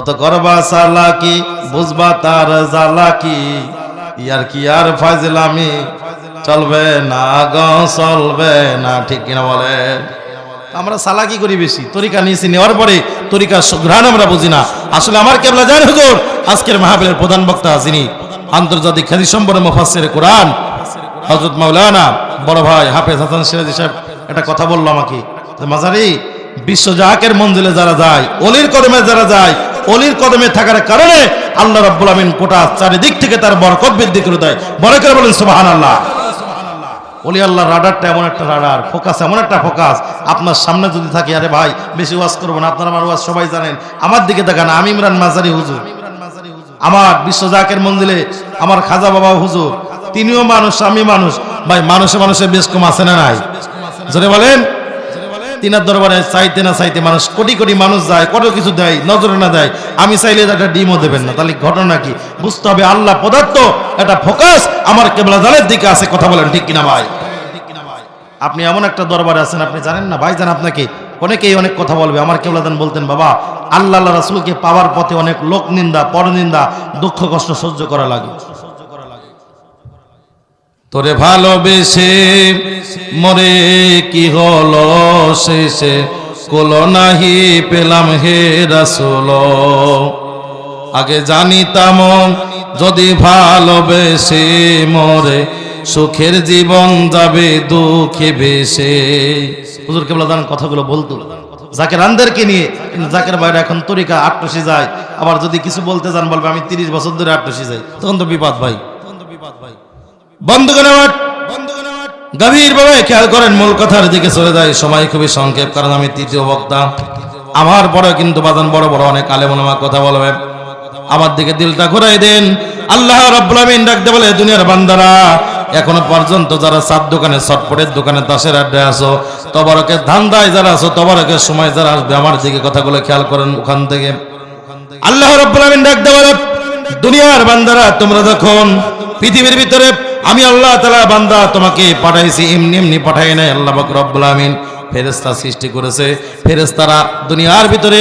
কত করবা সালা কি বুঝবা তার জ্বালাকি। ইয়ার কি আর ফাজলামি? চলবে না গ, চলবে না, ঠিক কিনা বলে? আমরা সালাকি করি বেশি, তরিকা নিয়েছি নেওয়ার পরে তরিকা ঘ্রাণ আমরা বুঝি না। আসলে আমার কেবলা জান হুজুর, আজকের মাহফিলের প্রধান বক্তা যিনি আন্তর্জাতিক খ্যাতি সম্পন্ন মুফাসসির কোরআন, হযরত মাওলানা বড় ভাই হাফেজ হাসান সিরাজি সাহেব, একটা কথা বলল আমাকে। যে মাজারি, বিশ্ব জাহাকের মঞ্জিলে যারা যায়, অলির কদমে যারা যায় অলির কদমে থাকার কারণে আল্লাহ রাব্বুল আমিন কোটা চারিদিক থেকে তার বরকত বৃদ্ধি করে দেয়। বড় করে বলেন, সুবহানাল্লাহ। অলি আল্লাহ রাডারটা এমন একটা রাডার, ফোকাস এমন একটা ফোকাস। আপনার সামনে যদি থাকে, আরে ভাই, বেশি ওয়াজ করব না, আপনার আমার ওয়াজ সবাই জানেন। আমার দিকে দেখান আমি ইমরান মাজারি হুজুর। আমার বিশ্ব জাকের মন্দিরে আমার খাজা বাবা হুজুর। তিনিও মানুষ, আমি মানুষ। ভাই, মানুষে মানুষে বেশ কম আছে না নাই? জোরে বলেন। তিনার দরবারে চাইতে না চাইতে মানুষ, কোটি কোটি মানুষ যায় কত কিছু দেয়, নজরে না দেয়। আমি চাইলে একটা ডিমও দেবেন না। তাহলে ঘটনা কি? বুঝতে হবে আল্লাহ পদার্থ একটা ফোকাস আমার কেবলা জালের দিকে আছে। কথা বলেন ঠিক কিনা ভাই? আপনি এমন একটা দরবারে আছেন, আপনি জানেন না? ভাই জান আপনাকে, অনেকেই অনেক কথা বলবে। আমার কেবলাদান বলতেন, বাবা আল্লাহ রাসুলকে পাওয়ার পথে অনেক লোক নিন্দা, পরনিন্দা, দুঃখ, কষ্ট সহ্য করা লাগে। তোরে ভালোবেসে মরে কি হলো শেষে? কোলো নাহি পেলাম হে রাসুল। আগে জানিতাম যদি ভালোবেসে মরে, সুখের জীবন যাবে দুঃখে বেশে হুজুর কেবলা দান কথাগুলো বলতো জাকের আন্দারকে নিয়ে, কিন্তু জাকের বাইরে এখন তরিকা আটটসি যায়। আবার যদি কিছু বলতে যান, বলবে আমি তিরিশ বছর ধরে আটটসি যাই। তখন তো বিপদ ভাই। বন্ধুগণ আমার গভীর ভাবে খেয়াল করেন মূল কথার দিকে চলে যায়। সময় খুবই সংক্ষেপ কারণ আমি তৃতীয় বক্তা। আমার পরে কিন্তু বাদন বড় বড় অনেক আলেমনামা কথা বলবে আমার দিকে দিলটা ঘুরাই দেন। আল্লাহ ডাকতে বলে দুনিয়ার বান্দারা এখনও পর্যন্ত যারা সাত দোকানে চটপটের দোকানে দাসের আড্ডে আসো তবরকে ধান্দায় যারা আসো তবরকের সময় যারা আসবে আমার দিকে কথাগুলো খেয়াল করেন ওখান থেকে। আল্লাহ রব্বুল আমিন ডাকতে বলে দুনিয়ার বান্দারা তোমরা যখন পৃথিবীর ভিতরে আমি আল্লাহ তালা বান্দা, তোমাকে পাঠাইছি, এমনি এমনি পাঠাই নাই, আল্লাহ রব্বুল আমিন ফেরেস্তা সৃষ্টি করেছে। ফেরেস্তারা দুনিয়ার ভিতরে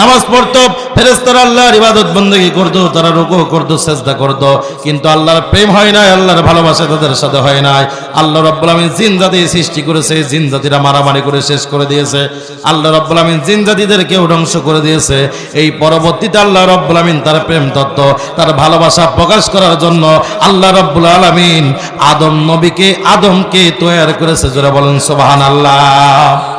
নামাজ পড়তো ফেরেস্তারা আল্লাহর ইবাদত বন্দী করতো, তারা রুকু করতো চেষ্টা করতো। কিন্তু আল্লাহর প্রেম হয় নাই, আল্লাহর ভালোবাসা তাদের সাথে হয় নাই। আল্লাহ রব্বুল আলমিন জিন জাতি সৃষ্টি করেছে, জিন জাতিরা মারামারি করে শেষ করে দিয়েছে। আল্লাহ রব্বুল আলমিন জিন জাতিদেরকে ধ্বংস করে দিয়েছে। এই পরবর্তীতে আল্লাহ রব্বুল আলমিন তার প্রেম তত্ত্ব, তার ভালোবাসা প্রকাশ করার জন্য আল্লাহ রব্বুল আলামিন আদম নবীকে, আদমকে তৈয়ার করেছে। যারা বলেন সোবাহান আল্লাহ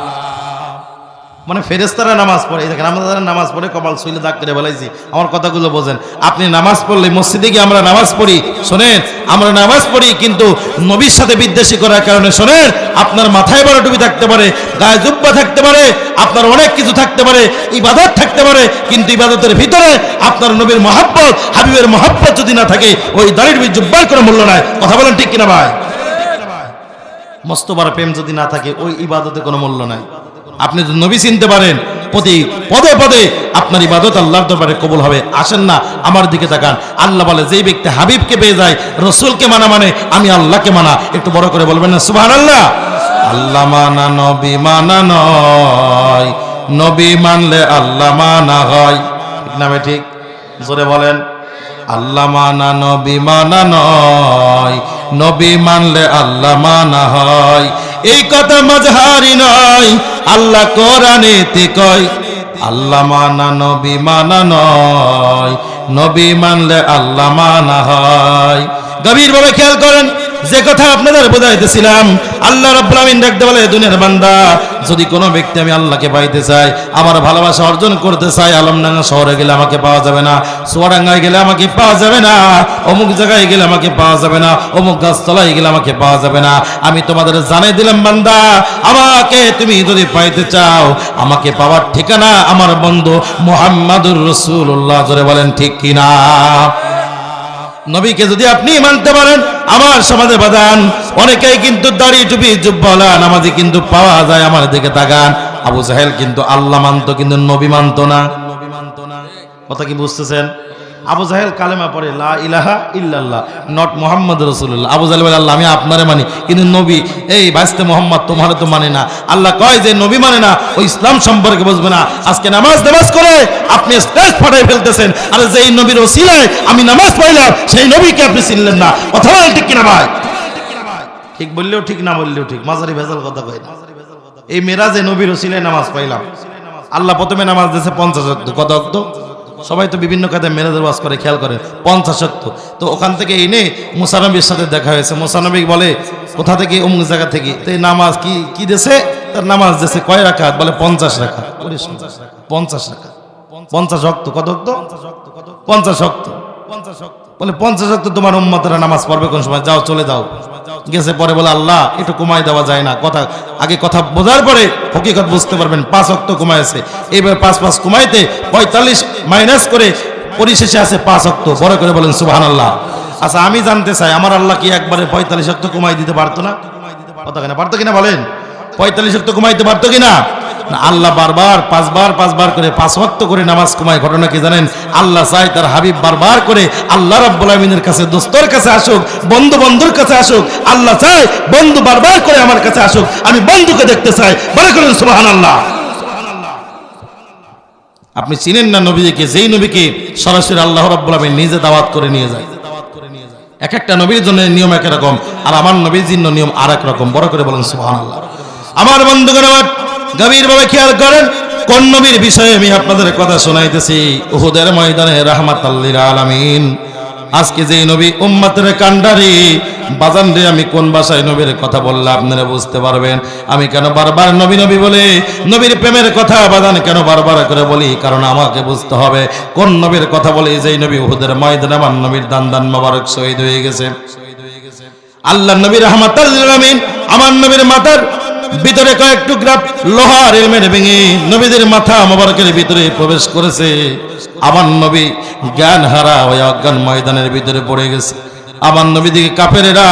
মানে ফেরেস্তারা নামাজ পড়ে, এই দেখেন আমাদের নামাজ পড়ে, কপাল শুইলে দাগ করে বলাইছি, আমার কথাগুলো বোঝেন। আপনি নামাজ পড়লে মসজিদে গিয়ে আমরা নামাজ পড়ি, শোনেন, আমরা নামাজ পড়ি, কিন্তু নবীর সাথে বিদ্বেষী করার কারণে, শোনেন, আপনার মাথায় বড় টুপি থাকতে পারে, গায়ে জুব্বা থাকতে পারে, আপনার অনেক কিছু থাকতে পারে, ইবাদত থাকতে পারে, কিন্তু ইবাদতের ভিতরে আপনার নবীর মহাব্বত, হাবিবের মহাব্বত যদি না থাকে, ওই দাঁড়ির জুব্বার কোনো মূল্য নাই। কথা বলেন ঠিক কিনা ভাই? মস্তবার প্রেম যদি না থাকে, ওই ইবাদতে কোনো মূল্য নাই। আপনি যদি নবী চিনতে পারেন। প্রতি পদে পদে আপনার ইবাদত আল্লাহর দরবারে কবুল হবে। আসেন না, আমার দিকে তাকান। আল্লাহ বলে, যেই ব্যক্তি হাবিবকে পেয়ে যায়, রসুলকে মানা মানে আমি আল্লাহকে মানা। একটু বড় করে বলবেন না সুবাহ আল্লাহ আল্লাহ মানা নবী মানা নয়, নবী মানলে আল্লাহ মানা হয়। ঠিক নামে ঠিক? জোরে বলেন। আল্লাহ মানা নবী মানা নয়, নবী মানলে আল্লাহ মানা হয়। এই কথা মাঝহারি নয়। আল্লাহ কোরআনেতে কয়, আল্লাহ মানা, নবী মানা নয়। নবী মানলে আল্লাহ মানা হয়। গভীরভাবে খেয়াল করেন যে কথা আপনাদের বোঝাইতেছিলাম, আল্লাহ রাব্বুল আমিন ডাকতে বলে দুনিয়ার বান্দা, যদি কোনো ব্যক্তি আমি আল্লাহকে পাইতে চাই, আমার ভালোবাসা অর্জন করতে চাই, আলমডাঙ্গা শহরে গেলে আমাকে পাওয়া যাবে না সোয়াডাঙ্গায় গেলে আমাকে পাওয়া যাবে না, অমুক জায়গায় গেলে আমাকে পাওয়া যাবে না, অমুক গাছতলায় গেলে আমাকে পাওয়া যাবে না, আমি তোমাদের জানাই দিলাম, বান্দা, আমাকে তুমি যদি পাইতে চাও, আমাকে পাওয়ার ঠিকানা আমার বন্ধু মোহাম্মদুর রসুল্লাহ জোরে বলেন ঠিক কিনা? নবীকে যদি আপনি মানতে পারেন, আমার সমাজে বাদান। অনেকেই কিন্তু দাড়ি টুপি জুব্বলা আমাদের কিন্তু পাওয়া যায় আমার দিকে তাকান। আবু জাহেল কিন্তু আল্লাহ মানতো, কিন্তু নবী মানতো না। কথা কি বুঝতেছেন? আবু জাহেল কালেমা পড়ে, লা ইলাহা ইল্লাল্লাহ নট মোহাম্মদ রসুল্লাহ আবু জাহেল বলে, আল্লাহ, আমি আপনারে মানি, কিন্তু নবী, এই বাঁচতে মোহাম্মদ তোমার তো মানে না। আল্লাহ কয় যে, নবী মানে না ওই ইসলাম সম্পর্কে বুঝবে না। আজকে নামাজ নামাজ করে আপনি স্টেজ ফাটাই ফেলতেছেন। আর, যেই নবীর ওসিলায় আমি নামাজ পড়লাম, সেই নবীকে আপনি চিনলেন না। বলেন ঠিক কিনা ভাই? ঠিক বললেও ঠিক, না বললেও ঠিক। মাঝারি ভেজাল কথা কয় না। এই মেরাজে নবীর ওসিলায় নামাজ পাইলাম আল্লাহ প্রথমে নামাজ দিয়েছে পঞ্চাশ কত অক্ত? সবাই তো বিভিন্ন কাজে মেরাজের ওয়াজ করে, খেয়াল করে। পঞ্চাশ অক্ত তো ওখান থেকে এনে মুসানবীর সাথে দেখা হয়েছে। মুসানবী বলে, কোথা থেকে, অমুক জায়গা থেকে? তো এই নামাজ কি কি দেশে? তার নামাজ দেশে কয় রাখাত বলে পঞ্চাশ রাখা পঞ্চাশ রাখা পঞ্চাশ অক্ত কত অক্ত পঞ্চাশ অক্ত বলে পঞ্চাশ অক্ত তোমার উম্মতরা নামাজ পড়বে কোন সময়? যাও, চলে যাও। গেছে, পরে বলে, আল্লাহ, একটু কমাই দেওয়া যায় না। কথা, আগে কথা বোঝার পরে হকিকত বুঝতে পারবেন, পাঁচ অক্ত কমাইছে এবার পাঁচ পাঁচ কমাইতে পঁয়তাল্লিশ মাইনাস করে পরিশেষে আছে পাঁচ অক্ত। বড় করে বলেন সুবাহান আল্লাহ আচ্ছা আমি জানতে চাই, আমার আল্লাহ কি একবারে পঁয়তাল্লিশ অক্ত কমাই দিতে পারতো না? কথা কিনা পারতো কিনা বলেন? পঁয়তাল্লিশ অক্ত কমাইতে পারতো কিনা? আল্লাহ বারবার, পাঁচবার পাঁচবার করে, পাঁচ ওয়াক্ত করে নামাজ কমায়, ঘটনা কি জানেন? আল্লাহ চাই তার হাবিব বারবার করে, আল্লাহ রাব্বুল আমিনের কাছে, দোস্তর কাছে আসুক, বন্ধু বন্ধুর কাছে আসুক, আল্লাহ চাই বন্ধু বারবার করে আমার কাছে আসুক, আমি বন্ধুকে দেখতে চাই। বলে করেন সুবহান আল্লাহ আপনি চিনেন না নবীকে, যেই নবীকে সরাসরি আল্লাহ রাব্বুল আমিন নিজে দাওয়াত করে নিয়ে যায়। এক একটা নবীর জন্য নিয়ম এক রকম, আর আমার নবীর জন্য নিয়ম আর এক রকম। বড় করে বলেন সুবহান আল্লাহ আমার বন্ধুগণ, আমার গভীরভাবে খেয়াল করেন, কোন নবীর বিষয়ে আমি আপনাদের কথা শোনাইতেছি? উহুদের ময়দানে রাহমাত আলামিন। আজকে যে নবী উম্মতের কান্ডারি বাজান রে আমি কোন ভাষায় নবীর কথা বললে আপনারা বুঝতে পারবেন। আমি কেন বারবার নবী নবী বলে? নবীর প্রেমের কথা বাজান কেন বারবার করে বলি? কারণ আমাকে বুঝতে হবে, কোন নবীর কথা বলি? যেই নবী উহুদের ময়দানে আমার নবীর দান দান মোবারক শহীদ হয়ে গেছে। আল্লাহ নবী আমিন আমার নবীর মাথার ভিতরে কয়েক টুকরা লোহার হেলমেট ভেঙে নবীদের মাথা মোবারকের ভিতরে প্রবেশ করেছে। আমার নবী জ্ঞান হারা হয়ে অজ্ঞান ময়দানের ভিতরে পড়ে গেছে। আমার নবী দিকে কাপেরেরা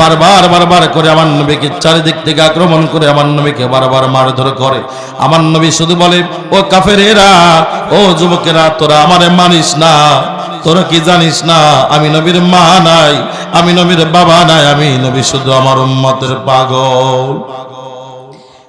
বারবার বারবার করে আমার নবীকে চারিদিক থেকে আক্রমণ করে আমার নবীকে বারবার মারধর করে। আমার নবী শুধু বলে, ও কাফেরেরা, ও যুবকেরা, তোরা আমারে মানিস না, তোরা কি জানিস না, আমি নবীর মা নাই, আমি নবীর বাবা নাই, আমি নবী শুধু আমার উম্মতের পাগল।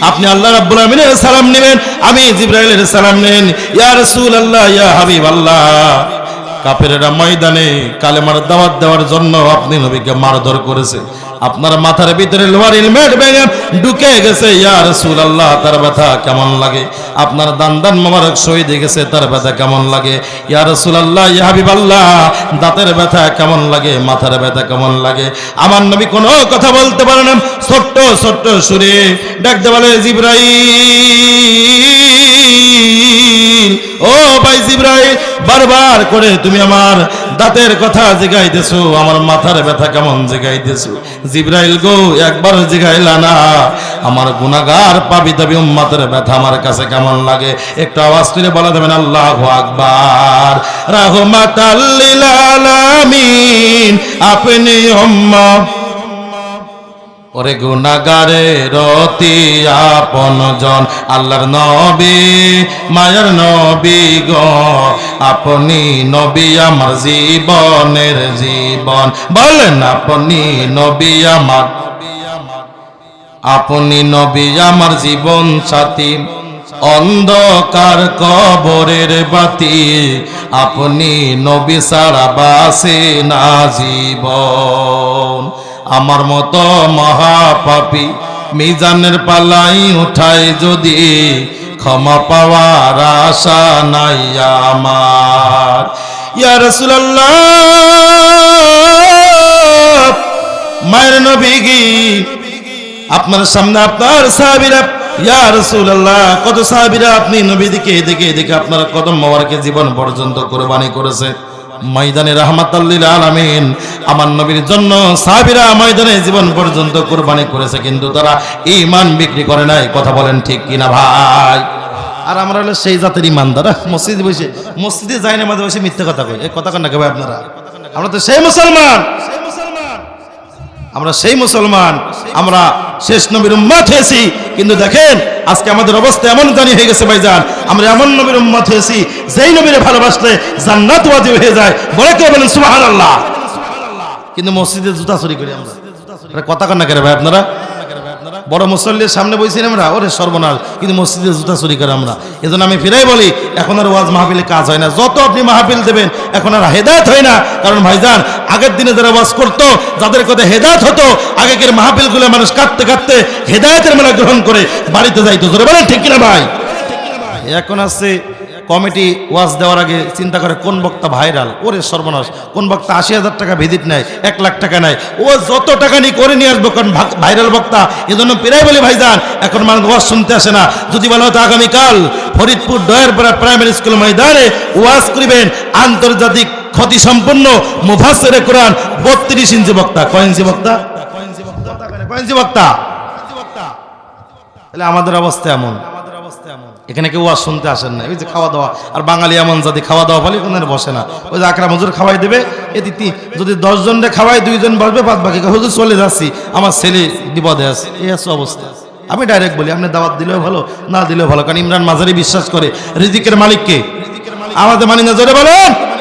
আপনি আল্লাহ রাব্বুল আমিনের সালাম নেবেন, আমি জিব্রাইলের সালাম নেন। ইয়া রাসূলুল্লাহ, ইয়া হাবিব হাবিবাল্লাহ। কাফেরেরা ময়দানে কালেমার দাওয়াত দেওয়ার জন্য আপনি নবীকে মারধর করেছে। আপনার মাথার ভিতরে লোহার হেলমেট ভেঙে ঢুকে গেছে। ইয়া রাসূলুল্লাহ, তার ব্যথা কেমন লাগে? আপনার দান দান মোবারক শহীদ গেছে, তার ব্যথা কেমন লাগে? ইয়া রাসূলুল্লাহ, ইয়া হাবিবাল্লাহ, দাঁতের ব্যথা কেমন লাগে? মাথার ব্যথা কেমন লাগে? আমার নবী কোনো কথা বলতে পারে না। ছোট্ট ছোট্ট সুরে ডাকতে বলে, জিব্রাইল, ও ভাই জিব্রাইল, বারবার করে তুমি আমার দাঁতের কথা জিগাইতেছো, আমার মাথার ব্যথা কেমন জিগাইতেছো? জিব্রাইল গো, একবার জিগাইলা না। আমার গুনাগার পাবি তবে উম্মাতের ব্যথা আমার কাছে কেমন লাগে? একটু আওয়াজ তুলে বলা দেবেন, আল্লাহ আকবার। রাহমাতাল্লিল আলামিন, আপনি উম্মা ওরে গুনাগারে রতি আপন জন, আল্লাহর নবী, মায়ের নবী গ। আপনি নবী আমার জীবনের জীবন, বলেন আপনি নবী আমার। আপনি নবী আমার জীবন সাথী, অন্ধকার কবরের বাতি। আপনি নবী সারা বাসে না জীবন। আমার মতো মহাপাপী মিজানের পালাই উঠাই যদি ক্ষমা পাওয়ার আশা নাই আমার। ইয়া রাসূলুল্লাহ, মায়ের নবী গি আপনার সামনে আপনার সাহাবীরা, ইয়া রাসূলুল্লাহ, কত সাহাবীরা আপনি নবী দিকে এদিকে এদিকে আপনার কদম মোবারকে জীবন পর্যন্ত কুরবানি করেছে। ময়দানে রাহমাতাল্লিল আলামিন। আমার নবীর জন্য সাহাবীরা ময়দানে জীবন পর্যন্ত কুরবানি করেছে, কিন্তু তারা ঈমান বিক্রি করে নাই। কথা বলেন ঠিক কিনা ভাই? আর আমরা হলো সেই জাতের ইমানদার মসজিদে বসে, মসজিদে যাই না, মাঝে বসে মিথ্যে কথা কই এই কথা কন ভাই আপনারা? আমরা তো সেই মুসলমান। আমরা সেই মুসলমান। আমরা শেষ নবীর উম্মত হয়েছি। কিন্তু দেখেন, আজকে আমাদের অবস্থা এমন জানি হয়ে গেছে ভাইজান। আমরা এমন নবীর উম্মত হয়েছি, যেই নবীরে ভালোবাসলে জান্নাত ওয়াজিব হয়ে যায়। বলে কেউ বলেন, সুবহানাল্লাহ। কিন্তু মসজিদে জুতা চুরি করি আমরা। কথা কন না কেন ভাই আপনারা? বড় মুসল্লির সামনে বইছি আমরা, ওরে সর্বনাশ, কিন্তু মসজিদে জুতা চুরি করে আমরা। এজন্য আমি ফিরাই বলি, এখন আর ওয়াজ মাহফিলে কাজ হয় না। যত আপনি মাহফিল দেবেন, এখন আর হেদায়ত হয় না। কারণ ভাইজান, আগের দিনে যারা ওয়াজ করতো, যাদের কথা হেদায়ত হতো, আগেকের মাহফিলগুলো মানুষ কাঁদতে কাঁদতে হেদায়তের মেলা গ্রহণ করে বাড়িতে যাইতো। জোরে বলে ঠিক কিনা ভাই? এখন আছে কমিটি ওয়াজ দেওয়ার আগে চিন্তা করে, কোন বক্তা ভাইরাল? ওরে সর্বনাশ, কোন বক্তা আশি হাজার টাকা ভিজিট নেয়, এক লাখ টাকা নেয়? ও যত টাকা নিয়ে করে নিয়ে আসব কারণ ভাইরাল বক্তা? এজন্য প্রায় বলি ভাইজান, এখন মানুষ ওয়াজ শুনতে আসে না। যদি বলা হতো আগামীকাল ফরিদপুর ডয়ারপাড়া প্রাইমারি স্কুল ময়দানে ওয়াজ করিবেন, আন্তর্জাতিক ক্ষতি সম্পন্ন মুফাসের কোরআন বত্রিশ ইঞ্চি বক্তা। কয় ইঞ্চি বক্তা? কয় ইঞ্চি বক্তা? তাহলে আমাদের অবস্থা এমন আমাদের অবস্থা এমন। এখানে কেউ আর শুনতে আসেন না। ওই যে খাওয়া দাওয়া আর বাঙালি এমন যদি খাওয়া দাওয়া বলে কোনো বসে না? ওই যে আকরাম মজুর খাওয়াই দেবে এটি তি- যদি দশজনরে খাওয়াই, দুইজন বসবে, বাদ বাকি হুজুর চলে যাচ্ছি, আমার ছেলে বিপদে আছে। এই আছে অবস্থা। আমি ডাইরেক্ট বলি, আপনি দাওয়াত দিলেও ভালো, না দিলেও ভালো, কারণ ইমরান মাঝারি বিশ্বাস করে। রিজিকের মালিককে আমাদের মানি না বলেন।